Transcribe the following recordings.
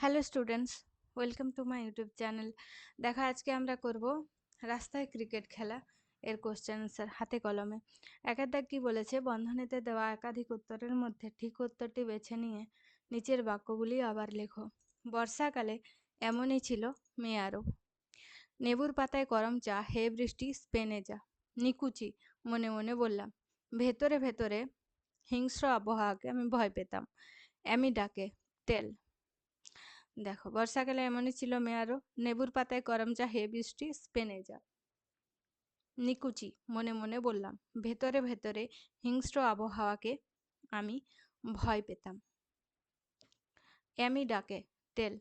Hello students welcome to my YouTube channel দেখা আজকে আমরা করব রাস্তায় ক্রিকেট খেলা, এর কোশ্চেন আনসার হাতে কলমে। একের দাগ কী বলেছে, বন্ধনীতে দেওয়া একাধিক উত্তরের মধ্যে ঠিক উত্তরটি বেছে নিয়ে নিচের বাক্যগুলি আবার লেখো। বর্ষাকালে এমনই ছিল মেয়ারও। নেবুর পাতায় করম চা, হে বৃষ্টি, স্পেনে যা। নিকুচি, মনে মনে বললাম, ভেতরে ভেতরে হিংস্র আবহাওয়াকে আমি ভয় পেতাম। অ্যামি ডাকে তেল। দেখো, বর্ষাকালে এমনই ছিল মেয়ারও। নেবুর পাতায় করম চা, হে বৃষ্টি, স্পেনে যা নিকুচি, মনে মনে বললাম, ভেতরে ভেতরে হিংস্র আবহাওয়াকে আমি ভয় পেতাম। অ্যামি ডাকে তেল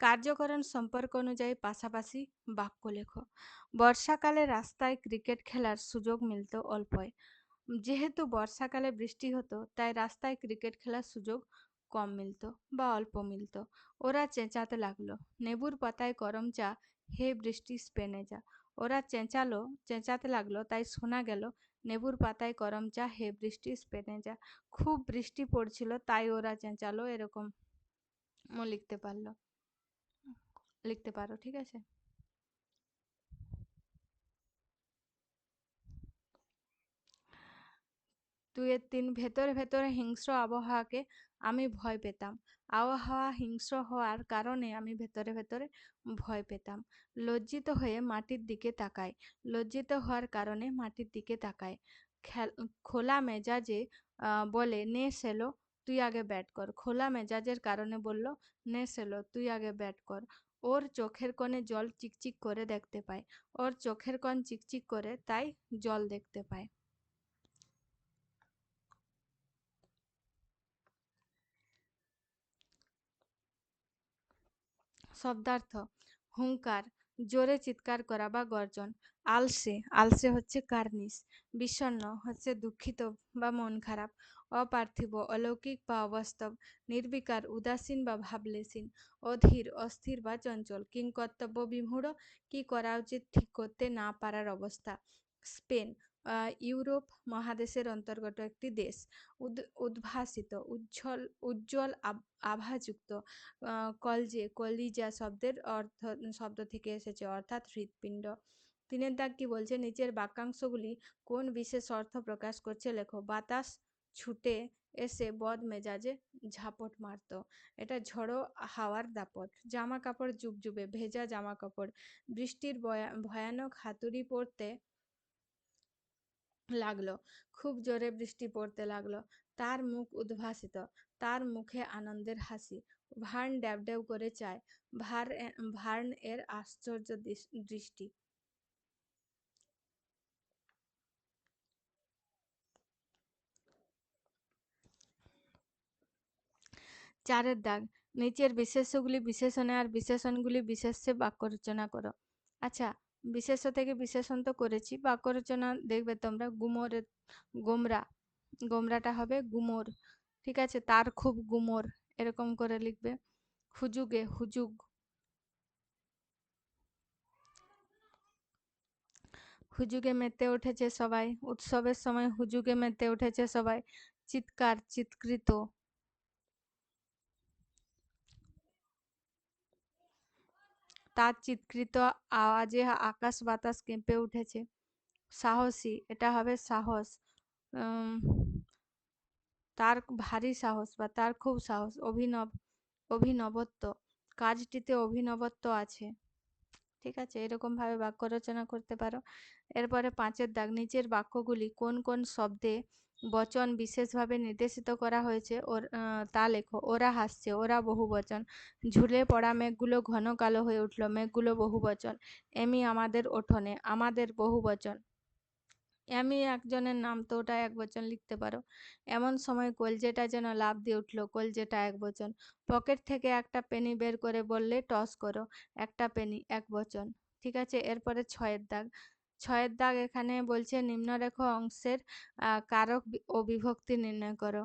কার্যকরণ সম্পর্ক অনুযায়ী পাশাপাশি বাক্য লেখো। বর্ষাকালে রাস্তায় ক্রিকেট খেলার সুযোগ মিলত অল্পয় যেহেতু বর্ষাকালে বৃষ্টি হতো, তাই রাস্তায় ক্রিকেট খেলার সুযোগ কম মিলত বা অল্প মিলত। ওরা চেঁচাতে লাগল, নেবুর পাতায় গরম চা, হে বৃষ্টি স্পেনে যা। ওরা চেঁচালো, চেঁচাতে লাগল, তাই শোনা গেল, নেবুর পাতায় গরম চা, হে বৃষ্টি স্পেনে যা। খুব বৃষ্টি পড়ছিল, তাই ওরা চেঁচালো, এরকম লিখতে পারল, লিখতে পারো, ঠিক আছে? দুইয়ের তিন ভেতরে ভেতরে হিংস্র আবহাওয়াকে আমি ভয় পেতাম। আবহাওয়া হিংস্র হওয়ার কারণে আমি ভেতরে ভেতরে ভয় পেতাম। লজ্জিত হয়ে মাটির দিকে তাকাই। লজ্জিত হওয়ার কারণে মাটির দিকে তাকায় খোলা মেজাজে বলে, নে সেলো, তুই আগে ব্যাট কর। খোলা মেজাজের কারণে বলল, নে সেলো, তুই আগে ব্যাট কর। ওর চোখের কোণে জল চিকচিক করে দেখতে পায় ওর চোখের কোণ চিকচিক করে তাই জল দেখতে পায় শব্দার্থ। হুঙ্কার জোরে চিৎকার করা বা গর্জন। আলসে আলসে হচ্ছে কার্নিস। বিষণ্ন হচ্ছে দুঃখিত বা মন খারাপ। অপার্থিব, অলৌকিক বা অবাস্তব। নির্বিকার, উদাসীন বা ভাবলেসীন। অধীর, অস্থির বা চঞ্চল। কিংকর্তব্য বিমূঢ়, কি করা উচিত ঠিক করতে না পারার অবস্থা। স্পেন ইউরোপ মহাদেশের অন্তর্গত একটি দেশ। উদ্ভাসিত, উজ্জ্বল উজ্জ্বল আভাযুক্ত কলজে, কলিজা শব্দের অর্থ, শব্দ থেকে এসেছে, অর্থাৎ হৃৎপিণ্ড। তিনের দাগ কি বলছে নিচের বাক্যাংশগুলি কোন বিশেষ অর্থ প্রকাশ করছে? লেখো, বাতাস ছুটে এসে বদ মেজাজে ঝাপট মারত। এটা ঝড়ো হাওয়ার দাপট। জামা কাপড় জুবজুবে ভেজা জামা কাপড়। বৃষ্টির ভয়ানক হাতুড়ি পড়তে লাগল। খুব জোরে বৃষ্টি পড়তে লাগল। তার মুখ উদ্ভাসিত। তার মুখে আনন্দের হাসি। ভার্ন ড্যাব ড্যাব করে চায়। ভার ভার্ন এর আশ্চর্য দৃষ্টি। চারের দাগ। নিচের বিশেষ্যগুলি বিশেষণে আর বিশেষণগুলি বিশেষ্যে বাক্য রচনা করো। আচ্ছা বিশেষ্য থেকে বিশেষণ তো করেছি। বাক্য রচনা দেখবে তোমরা গুমরের গোমরা, গোমরাটা হবে গুমর, ঠিক আছে? তার খুব গুমর, এরকম করে লিখবে। হুজুগে হুজুগ। হুজুগে মেতে উঠেছে সবাই। উৎসবের সময় হুজুগে মেতে উঠেছে সবাই। চিৎকার, চিৎকৃত। তার চিৎকৃত আওয়াজে আকাশ বাতাস কেঁপে উঠেছে। সাহসী, এটা হবে সাহস। তার ভারী সাহস বা তার খুব সাহস, অভিনব, অভিনবত্ব। কাজটিতে অভিনবত্ব আছে। ঠিক আছে এরকমভাবে বাক্য রচনা করতে পারো। এরপরে পাঁচের দাগ, নিচের বাক্যগুলি কোন কোন শব্দে বচন বিশেষভাবে নির্দেশিত করা হয়েছে। ওর তা লেখো, ওরা হাসছে, ওরা বহু বচন। ঝুলে পড়া মেঘগুলো ঘন কালো হয়ে উঠল, মেঘগুলো বহু বচন। এমি আমাদের ওঠনে, আমাদের বহু বচন। আমি একজনের নাম তো ওটা এক বচন লিখতে পারো। এমন সময় কলজেটা যেন লাভ দিয়ে উঠল, কলজেটা এক বচন। পকেট থেকে একটা পেনি বের করে বললে, টস করো, একটা পেনি, এক বচন। ঠিক আছে, এরপরে ছয়ের দাগ। ছয়ের দাগ এখানে বলছে নিম্নরেখ অংশের কারক ও বিভক্তি নির্ণয় করো।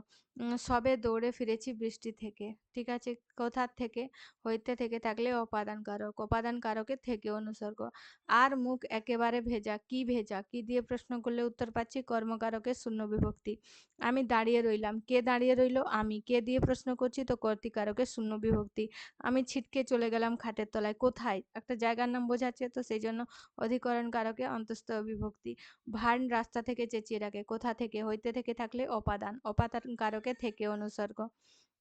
সবে দৌড়ে ফিরেছি বৃষ্টি থেকে। ঠিক আছে, কোথার থেকে? হইতে থেকে থাকলে অপাদান কারক অপাদান কারকের থেকে অনুসর্গ। আর মুখ একেবারে ভেজা, কি ভেজা? কি দিয়ে প্রশ্ন করলে উত্তর পাচ্ছি? কর্মকারকের শূন্য বিভক্তি। আমি দাঁড়িয়ে রইলাম। কে দাঁড়িয়ে রইল? আমি। কে দিয়ে প্রশ্ন করছি? তো কর্তিকারকের শূন্য বিভক্তি। আমি ছিটকে চলে গেলাম খাটের তলায়। কোথায়? একটা জায়গার নাম বোঝাচ্ছে, তো সেই জন্য অধিকরণ কারকে অন্তস্থ বিভক্তি। ভান রাস্তা থেকে চেঁচিয়ে রাখে। কোথা থেকে? হইতে থেকে থাকলে অপাদান অপাদান কারকে থেকে অনুসর্গ।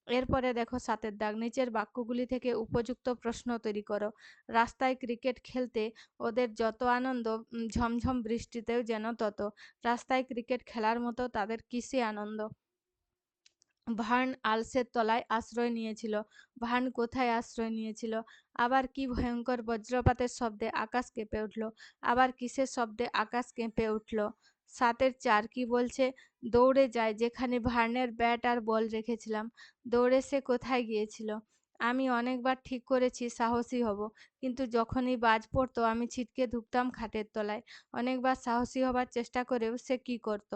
এরপরে দেখো সাতের দাগ, নিচের বাক্যগুলি থেকে উপযুক্ত প্রশ্ন তৈরি করো। রাস্তায় ক্রিকেট খেলতে ওদের যত আনন্দ ঝমঝম বৃষ্টিতেও যেন তত। রাস্তায় ক্রিকেট খেলার মতো তাদের কিসে আনন্দ? ভার্ন আলসের তলায় আশ্রয় নিয়েছিল। ভার্ন কোথায় আশ্রয় নিয়েছিল? আবার কি ভয়ঙ্কর বজ্রপাতের শব্দে আকাশ কেঁপে উঠল? আবার কিসের শব্দে আকাশ কেঁপে উঠল? সাতের চার কি বলছে? দৌড়ে যায়, যেখানে ভার্নের ব্যাট আর বল রেখেছিলাম। দৌড়ে সে কোথায় গিয়েছিল? আমি অনেকবার ঠিক করেছি, সাহসী হব। কিন্তু যখনই বাজ পড়তো, আমি ছিটকে ঢুকতাম খাটের তলায়। অনেকবার সাহসী হবার চেষ্টা করেও সে কি করত?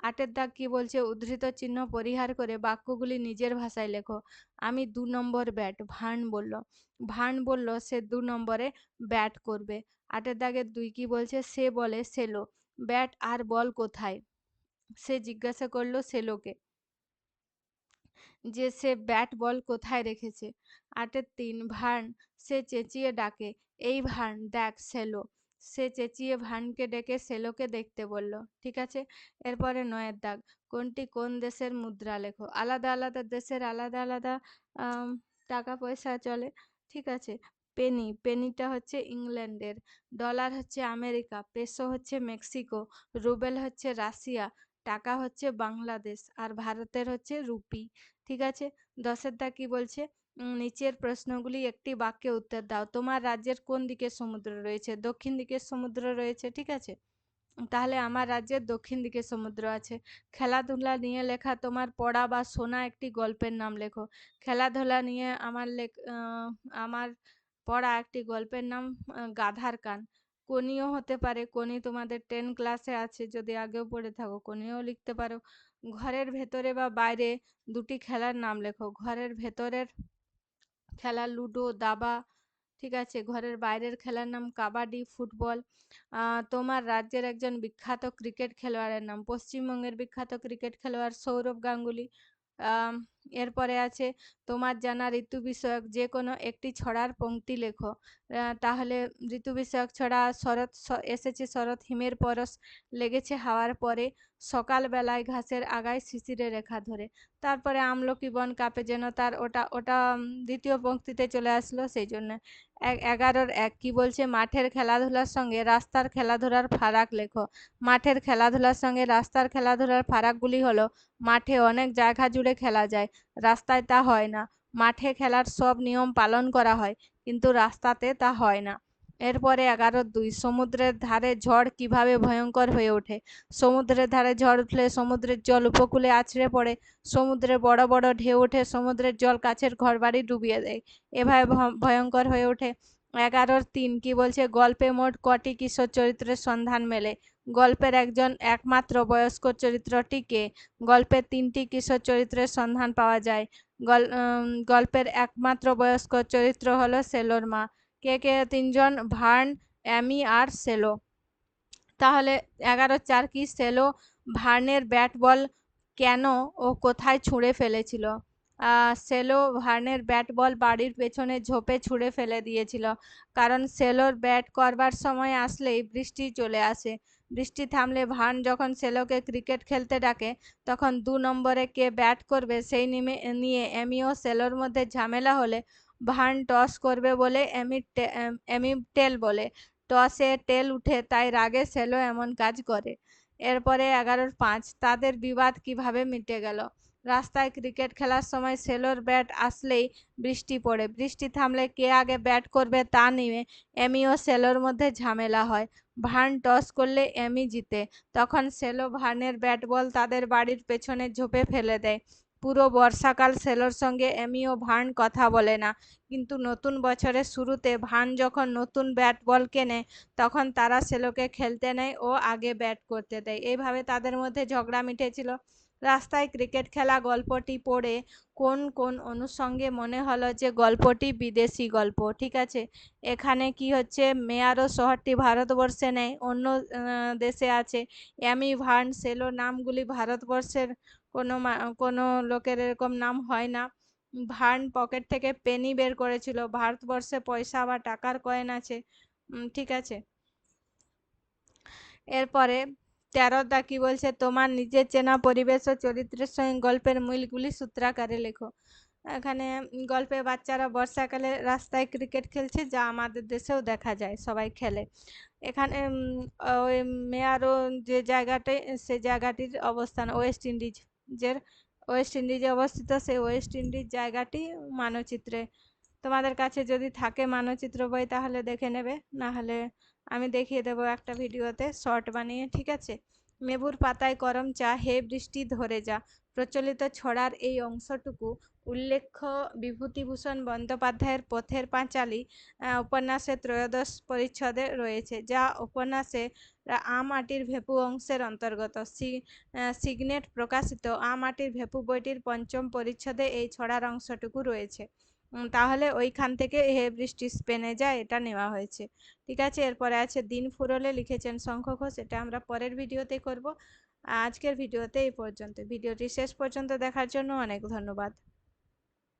আটের দাগ কি বলছে? উদ্ধৃত চিহ্ন পরিহার করে বাক্যগুলি নিজের ভাষায় লেখো। আমি দু নম্বর ব্যাট ভান বলল। ভান বলল, সে দু নম্বরে ব্যাট করবে। আটের দাগের দুই কি বলছে? সে বলে, সেলো। ব্যাট আর বল কোথায়? সে জিজ্ঞাসা করল সেলোকে যে সে ব্যাট বল কোথায় রেখেছে? আটের তিন ভান সে চেঁচিয়ে ডাকে, এই ভান দেখ সেলো। সে চেঁচিয়ে ভানকে ডেকে সেলোকে দেখতে বলল, ঠিক আছে? এরপরে নয়ের দাগ, কোনটি কোন দেশের মুদ্রা লেখো আলাদা আলাদা দেশের আলাদা আলাদা টাকা পয়সা চলে। ঠিক আছে। পেনি, পেনিটা হচ্ছে ইংল্যান্ডের, ডলার হচ্ছে আমেরিকা, পেসো হচ্ছে মেক্সিকো, রুবেল হচ্ছে রাশিয়া, টাকা হচ্ছে বাংলাদেশ আর ভারতের হচ্ছে রুপি, ঠিক আছে? দশের দা কি বলছে? নিচের প্রশ্নগুলি একটি বাক্যে উত্তর দাও। তোমার রাজ্যের কোন দিকে সমুদ্র রয়েছে? দক্ষিণ দিকে সমুদ্র রয়েছে, ঠিক আছে? তাহলে আমার রাজ্যের দক্ষিণ দিকে সমুদ্র আছে। খেলাধুলা নিয়ে লেখা তোমার পড়া বা শোনা একটি গল্পের নাম লেখো। খেলাধুলা নিয়ে আমার লেখ আমার পড়া একটি গল্পের নাম গাধার কান। কোনিও হতে পারে, কোনি তোমাদের টেন ক্লাসে আছে, যদি আগেও পড়ে থাকো, কোনিও লিখতে পারো। ঘরের ভেতরে বা বাইরে দুটি খেলার নাম লেখো। ঘরের ভেতরের খেলা লুডো, দাবা, ঠিক আছে। ঘরের বাইরের খেলার নাম কাবাডি, ফুটবল। তোমার রাজ্যের একজন বিখ্যাত ক্রিকেট খেলোয়াড়ের নাম, পশ্চিমবঙ্গের বিখ্যাত ক্রিকেট খেলোয়াড় সৌরভ গাঙ্গুলি। এরপরে আছে তোমার জানা ঋতু বিষয়ক যে কোনো একটি ছড়ার পংক্তি লেখো। তাহলে ঋতু বিষয়ক ছড়া শরৎ এসেছে শরৎ হিমের পরশ লেগেছে হাওয়ার পরে সকালবেলায় ঘাসের আগায় শিশিরে রেখা ধরে। তারপরে আমলকি বন কাপে যেন তার ওটা ওটা দ্বিতীয় পংক্তিতে চলে আসলো সেই জন্য এগারোর এক, কি বলছে? মাঠের খেলাধুলার সঙ্গে রাস্তার খেলাধুলার ফারাক লেখো। মাঠের খেলাধুলার সঙ্গে রাস্তার খেলাধুলার ফারাকগুলি হলো মাঠে অনেক জায়গা জুড়ে খেলা যায়। রাস্তায় তা হয় না। মাঠে খেলার সব নিয়ম পালন করা হয়, কিন্তু রাস্তাতে তা হয় না। এরপরে এগারো দুই, সমুদ্রের ধারে ঝড় কীভাবে ভয়ঙ্কর হয়ে ওঠে? সমুদ্রের ধারে ঝড় উঠলে সমুদ্রের জল উপকূলে আছড়ে পড়ে সমুদ্রে বড় বড় ঢেউ ওঠে, সমুদ্রের জল কাছের ঘরবাড়ি ডুবিয়ে দেয়, এভাবে ভয়ঙ্কর হয়ে ওঠে। এগারোর তিন, কি বলছে, গল্পে মোট কটি কিশোর চরিত্রের সন্ধান মেলে? গল্পের একজন একমাত্র বয়স্ক চরিত্রটিকে গল্পের তিনটি কিশোর চরিত্রের সন্ধান পাওয়া যায়। গল্পের একমাত্র বয়স্ক চরিত্র হলো সেলোর মা। কে কে? তিনজন, ভার্ন, অ্যামি আর সেলো। তাহলে এগারো চার কি সেলো ভার্নের ব্যাট বল কেন ও কোথায় ছুঁড়ে ফেলেছিল? সেলো ভার্নের ব্যাট বল বাড়ির পেছনে ঝোপে ছুঁড়ে ফেলে দিয়েছিল। কারণ সেলোর ব্যাট করবার সময় আসলেই বৃষ্টি চলে আসে। বৃষ্টি থামলে ভার্ন যখন সেলোকে ক্রিকেট খেলতে ডাকে, তখন দু নম্বরে কে ব্যাট করবে সেই নিমে, নিয়ে এমি ও সেলোর মধ্যে ঝামেলা হলে ভার্ন টস করবে বলে এমি এমি টেল বলে। টসে টেল উঠে, তাই রাগে সেলো এমন কাজ করে। এরপরে এগারোর পাঁচ, তাদের বিবাদ কীভাবে মিটে গেল? রাস্তায় ক্রিকেট খেলার সময় সেলোর ব্যাট আসলেই বৃষ্টি পড়ে। বৃষ্টি থামলে কে আগে ব্যাট করবে তা নিয়ে এমি ও সেলোর মধ্যে ঝামেলা হয়। ভার্ন টস করলে এমি জিতে। তখন সেলো ভার্নের ব্যাট বল তাদের বাড়ির পেছনে ঝোপে ফেলে দেয়। পুরো বর্ষাকাল সেলোর সঙ্গে এমি ও ভার্ন কথা বলে না। কিন্তু নতুন বছরের শুরুতে ভান যখন নতুন ব্যাট বল কেনে, তখন তারা সেলোকে খেলতে নেয় ও আগে ব্যাট করতে দেয়। এইভাবে তাদের মধ্যে ঝগড়া মিটেছিল। রাস্তায় ক্রিকেট খেলা গল্পটি পড়ে কোন কোন অনুষঙ্গে মনে হলো যে গল্পটি বিদেশি গল্প, ঠিক আছে? এখানে কি হচ্ছে? মেয়ারো শহরটি ভারতবর্ষে নেই, অন্য দেশে আছে। অ্যামি ভান সেলো নামগুলি ভারতবর্ষের কোনো কোনো লোকের এরকম নাম হয় না। ভান পকেট থেকে পেনি বের করেছিল, ভারতবর্ষে পয়সা বা টাকার কয়েন আছে ঠিক আছে? এরপরে তেরোটা কি বলছে? তোমার নিজের চেনা পরিবেশ ও চরিত্রের সঙ্গে গল্পের মূলগুলি সূত্রাকারে লেখো। এখানে, গল্পে বাচ্চারা বর্ষাকালে রাস্তায় ক্রিকেট খেলছে, যা আমাদের দেশেও দেখা যায়, সবাই খেলে। এখানে ওই মেয়ারও যে জায়গাটায়, সে জায়গাটির অবস্থান, ওয়েস্ট ইন্ডিজের, ওয়েস্ট ইন্ডিজে অবস্থিত সেই ওয়েস্ট ইন্ডিজ জায়গাটি মানচিত্রে। তোমাদের কাছে যদি থাকে মানচিত্র বই, তাহলে দেখে নেবে। না হলে আমি দেখিয়ে দেবো একটা ভিডিওতে শর্ট বানিয়ে, ঠিক আছে? মেবুর পাতায় করম চা, হে বৃষ্টি ধরে যা। প্রচলিত ছড়ার এই অংশটুকু উল্লেখ্য বিভূতিভূষণ বন্দ্যোপাধ্যায়ের পথের পাঁচালী উপন্যাসের ত্রয়োদশ পরিচ্ছদে রয়েছে, যা উপন্যাসে আ মাটির ভেপু অংশের অন্তর্গত। সিগনেট প্রকাশিত আ মাটির ভেপু বইটির পঞ্চম পরিচ্ছদে এই ছড়ার অংশটুকু রয়েছে। তাহলে ওইখান থেকে হে বৃষ্টি স্পেনে যায়, এটা নেওয়া হয়েছে। ঠিক আছে, এরপরে আছে দিন ফুরলে লিখেছেন শঙ্খ ঘোষ, এটা আমরা পরের ভিডিওতে করব। আজকের ভিডিওতে এই পর্যন্ত। ভিডিওটি শেষ পর্যন্ত দেখার জন্য অনেক ধন্যবাদ।